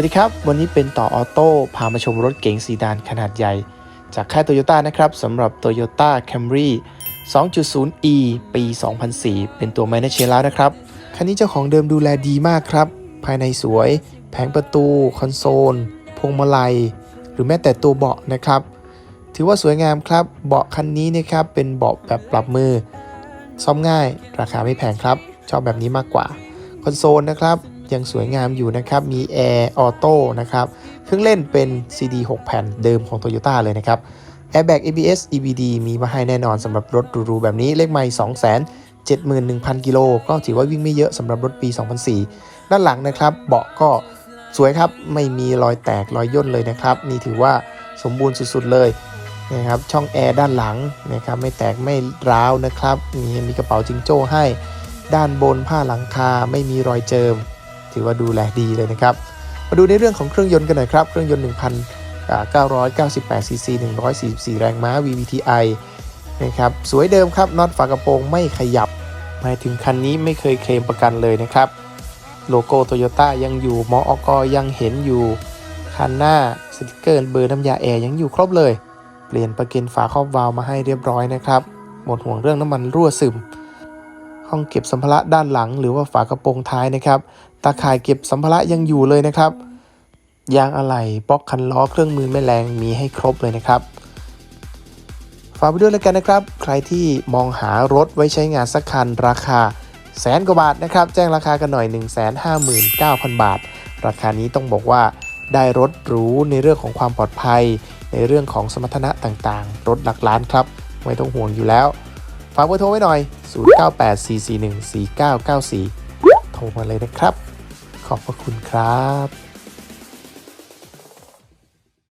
วัสดีครับ วันนี้เป็นต่อออโต้ พามาชมรถเก๋งซีดานขนาดใหญ่ จากค่ายโตโยต้านะครับสำหรับ Toyota Camry 2.0e ปี 2004 เป็นตัว m a n a g e แล้วนะครับ คันนี้เจ้าของเดิมดูแลดีมากครับ ภายในสวย แผงประตู คอนโซล พวงมาลัย หรือแม้แต่ตัวเบาะนะครับ ถือว่าสวยงามครับ เบาะคันนี้นะครับ เป็นเบาะแบบปรับมือ ซ่อมง่าย ราคาไม่แพงครับ ชอบแบบนี้มากกว่า คอนโซลนะครับ ยังสวยงามอยู่นะครับ มีแอร์ออโต้นะครับ เครื่องเล่นเป็น CD 6 แผ่นเดิมของ Toyota เลยนะครับ Airbag ABS EBD มีมาให้แน่นอนสำหรับรถหรูๆแบบนี้เลขไม่2 71,000 กิโล ก็ถือว่าวิ่งไม่เยอะสำหรับรถปี 2004 ด้านหลังนะครับ เบาะก็สวยครับไม่มีรอยแตกรอยย่นเลยนะครับ นี่ถือว่าสมบูรณ์สุดๆเลยนะครับช่องแอร์ด้านหลังนะครับไม่แตกไม่ร้าวนะครับมีมีกระเป๋าจิงโจ้ให้ ด้านบนผ้าหลังคาไม่มีรอยเจิม ถือว่าดูแลดีเลยนะครับ มาดูในเรื่องของเครื่องยนต์กันหน่อยครับ เครื่องยนต์ 1,998ซีซี144 แรงม้า VVTi นะครับ สวยเดิมครับ น็อตฝากระโปรงไม่ขยับ หมายถึงคันนี้ไม่เคยเคลมประกันเลยนะครับ โลโก้โตโยต้ายังอยู่ มออกยังเห็นอยู่ คันหน้าสติกเกอร์เบอร์น้ำยาแอร์ยังอยู่ครบเลย เปลี่ยนประกันฝาครอบวาล์วมาให้เรียบร้อยนะครับ หมดห่วงเรื่องน้ำมันรั่วซึมห้องเก็บสัมภาระด้านหลังหรือว่าฝากระโปรงท้ายนะครับ ตาข่ายเก็บสัมภาระยังอยู่เลยนะครับ ยางอะไหล่บล็อกคันล้อเครื่องมือแม่แรงมีให้ครบเลยนะครับฝากไปด้วยแล้วกันนะครับ ใครที่มองหารถไว้ใช้งานสักคันราคาแสนกว่าบาทนะครับ แจ้งราคากันหน่อย 159,000 บาท ราคานี้ต้องบอกว่าได้รถหรูในเรื่องของความปลอดภัย ในเรื่องของสมรรถนะต่างๆ รถหลักล้านครับ ไม่ต้องห่วงอยู่แล้ว ฝากเบอร์โทรไว้หน่อย 0984414994 โทรมาเลยนะครับ ขอบพระคุณครับ